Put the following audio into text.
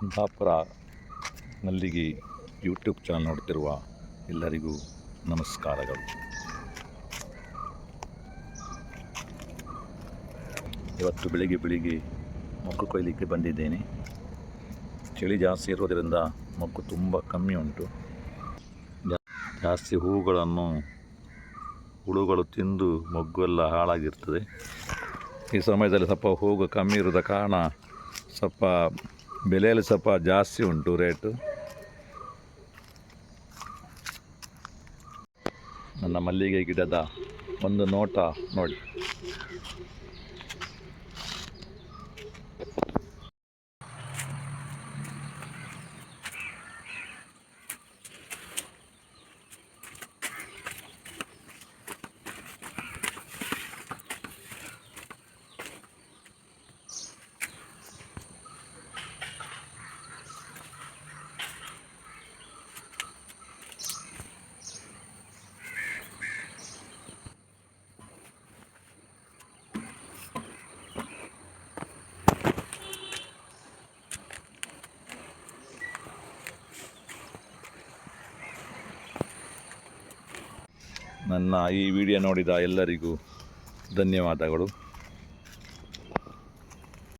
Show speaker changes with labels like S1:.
S1: ಕುಂದಾಪುರ ನಲ್ಲಿಗೆ YouTube channel ನೋಡ್ತಿರುವ ಎಲ್ಲರಿಗೂ ನಮಸ್ಕಾರಗಳು. ಇವತ್ತು ಬೆಳಿಗ್ಗೆ ಬೆಳಿಗ್ಗೆ ಮೊಕ್ಕು ಕೊಯ್ಲಿಕ್ಕೆ ಬಂದಿದ್ದೇನೆ. ಚಳಿ ಜಾಸ್ತಿ ಇರೋದರಿಂದ ಮೊಕ್ಕು ತುಂಬ ಕಮ್ಮಿ ಉಂಟು. ಜಾಸ್ತಿ ಹೂಗಳನ್ನು, ಹುಳುಗಳು ತಿಂದು ಮೊಗ್ಗು ಎಲ್ಲ ಹಾಳಾಗಿರ್ತದೆ. ಈ ಸಮಯದಲ್ಲಿ ಸ್ವಲ್ಪ ಹೂವು ಕಮ್ಮಿ ಇರೋದ ಕಾರಣ ಸ್ವಲ್ಪ ಬೆಲೆಯಲ್ಲಿ ಸ್ವಲ್ಪ ಜಾಸ್ತಿ ಉಂಟು ರೇಟು. ನನ್ನ ಮಲ್ಲಿಗೆ ಗಿಡದ ಒಂದು ನೋಟ ನೋಡಿ. ನನ್ನ ಈ ವಿಡಿಯೋ ನೋಡಿದ ಎಲ್ಲರಿಗೂ ಧನ್ಯವಾದಗಳು.